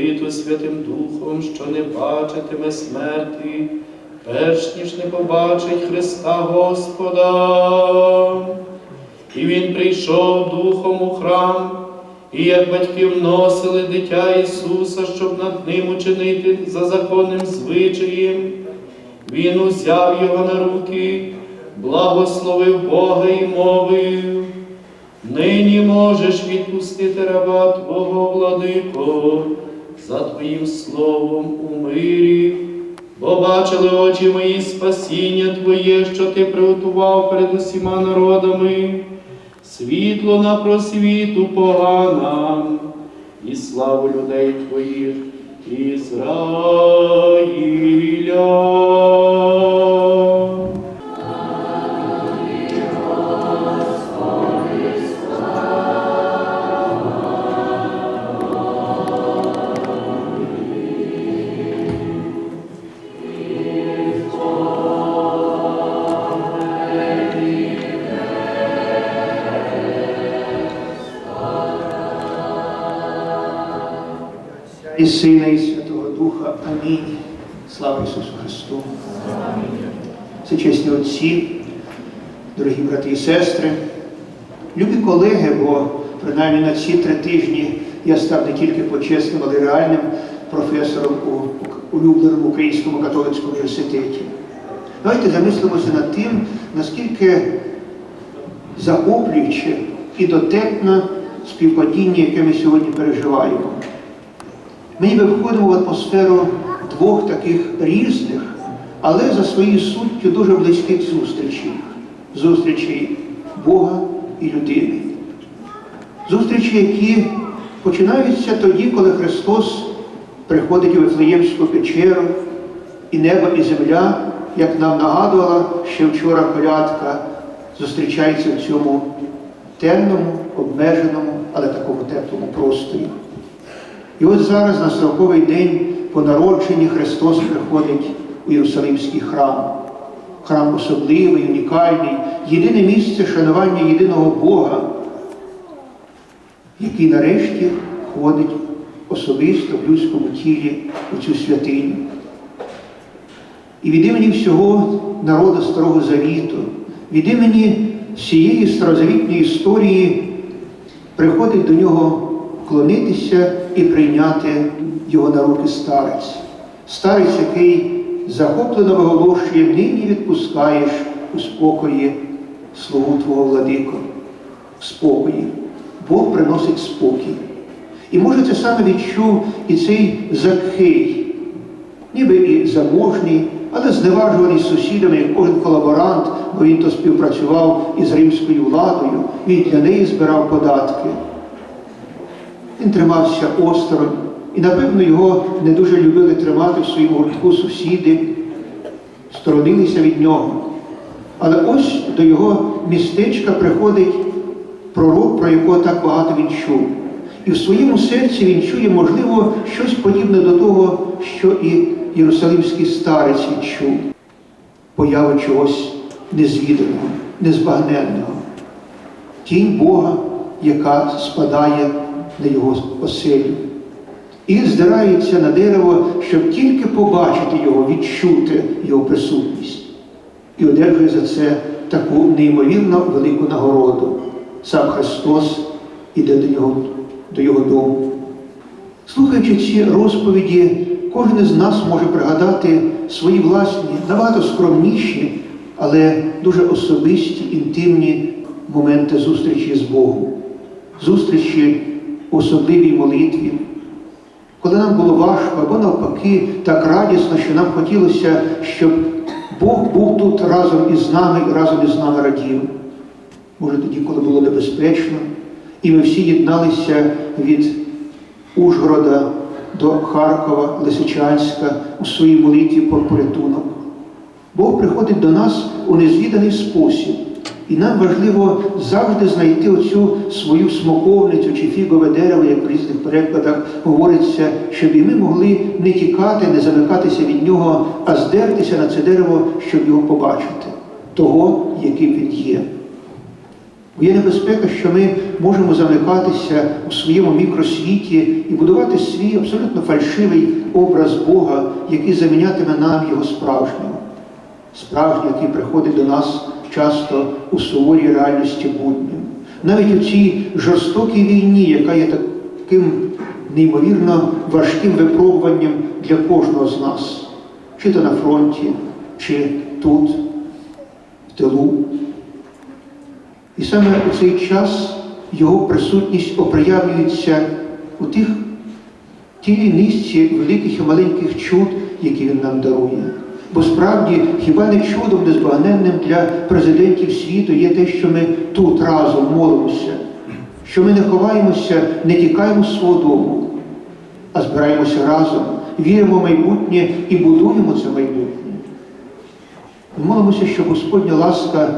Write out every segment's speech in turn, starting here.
молитви Святим Духом, що не бачитиме смерті, перш ніж не побачить Христа Господа. І він прийшов духом у храм, і як батьки вносили дитя Ісуса, щоб над ним учинити за законним звичаєм, він узяв його на руки, благословив Бога і мовив. Нині можеш відпустити раба Твого владико за Твоїм словом у мирі, бо бачили очі мої спасіння Твоє, що Ти приготував перед усіма народами, світло на просвіту поганам і славу людей Твоїх Ізраїля. І Сина, і Святого Духа. Амінь. Слава Ісусу Христу. Це чесні отці, дорогі брати і сестри, любі колеги, бо принаймні на ці три тижні я став не тільки почесним, але й реальним професором у улюбленому Українському католицькому університеті. Давайте замислимося над тим, наскільки захоплююче і дотепне співпадіння, яке ми сьогодні переживаємо. Ми ніби входимо в атмосферу двох таких різних, але за своєю суттю дуже близьких зустрічей. Зустрічей Бога і людини. Зустрічі, які починаються тоді, коли Христос приходить у Вифлеємську печеру, і небо, і земля, як нам нагадувала ще вчора колядка, зустрічаються в цьому темному, обмеженому, але такому теплому просторі. І ось зараз, на сороковий день по народженні, Христос приходить у Єрусалимський храм. Храм особливий, унікальний, єдине місце шанування єдиного Бога, який нарешті входить особисто в людському тілі у цю святиню. І від імені всього народу Старого Завіту, від імені всієї старозавітньої історії приходить до нього вклонитися і прийняти його на руки старець. Старець, який захоплено виголошує, нині відпускаєш у спокої слугу Твого владико, в спокої. Бог приносить спокій. І може це саме відчув і цей Закхей, ніби і заможний, але зневажуваний сусідами, як кожен колаборант, бо він то співпрацював із римською владою, він для неї збирав податки. Він тримався осторонь, і, напевно, його не дуже любили тримати в своєму гуртку сусіди, сторонилися від нього. Але ось до його містечка приходить пророк, про якого так багато він чув. І в своєму серці він чує, можливо, щось подібне до того, що і Єрусалимський старець відчув. Появи чогось незвіданого, незбагненного. Тінь Бога, яка спадає на його оселю. І здирається на дерево, щоб тільки побачити його, відчути його присутність. І одержує за це таку неймовірно велику нагороду. Сам Христос іде до нього, до його дому. Слухаючи ці розповіді, кожен із нас може пригадати свої власні, набагато скромніші, але дуже особисті, інтимні моменти зустрічі з Богом, зустрічі особливій молитві, коли нам було важко або навпаки так радісно, що нам хотілося, щоб Бог був тут разом із нами і разом із нами радів. Може тоді, коли було небезпечно, і ми всі єдналися від Ужгорода до Харкова, Лисичанська у своїй молитві про порятунок. Бог приходить до нас у незвіданий спосіб. І нам важливо завжди знайти оцю свою смоковницю чи фігове дерево, як в різних перекладах говориться, щоб і ми могли не тікати, не замикатися від нього, а здертися на це дерево, щоб його побачити, того, яким він є. Є небезпека, що ми можемо замикатися у своєму мікросвіті і будувати свій абсолютно фальшивий образ Бога, який замінятиме нам його справжнього. Справжній, який приходить до нас часто у суворій реальності буднім. Навіть у цій жорстокій війні, яка є таким неймовірно важким випробуванням для кожного з нас, чи то на фронті, чи тут, в тилу. І саме у цей час його присутність оприявлюється у тих тій низці великих і маленьких чуд, які він нам дарує. Бо справді хіба не чудом незбагненним для президентів світу є те, що ми тут разом молимося, що ми не ховаємося, не тікаємо з свого дому, а збираємося разом, віримо в майбутнє і будуємо це майбутнє. Молимося, щоб Господня ласка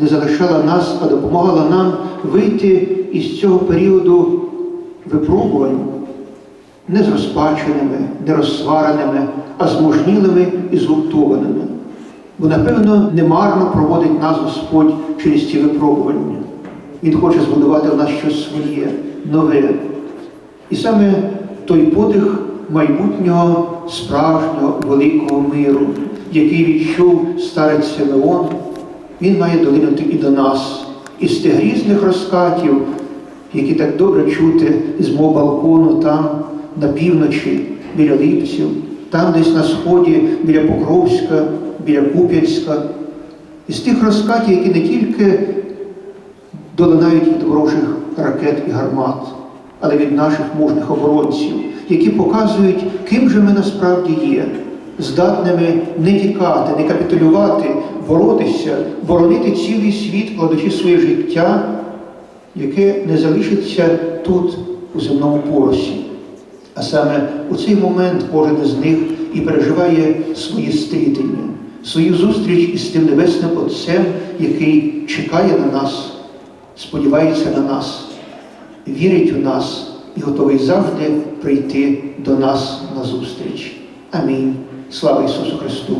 не залишала нас, а допомагала нам вийти із цього періоду випробувань не з розпаченими, не розсвареними, а змужнілими і згуртованими. Бо, напевно, немарно проводить нас Господь через ці випробування. Він хоче збудувати в нас щось своє, нове. І саме той подих майбутнього справжнього великого миру, який відчув старець Симеон, він має долинути і до нас. Із тих різних розкатів, які так добре чути з мого балкону там, на півночі, біля Липців, там десь на сході, біля Покровська, біля Куп'янська, із тих розкатів, які не тільки долинають від ворожих ракет і гармат, але від наших мужних оборонців, які показують, ким же ми насправді є, здатними не тікати, не капітулювати, боротися, боронити цілий світ, кладучи своє життя, яке не залишиться тут, у земному поросі. А саме у цей момент кожен із них і переживає своє стрітення, свою зустріч із тим небесним Отцем, який чекає на нас, сподівається на нас, вірить у нас і готовий завжди прийти до нас на зустріч. Амінь. Слава Ісусу Христу!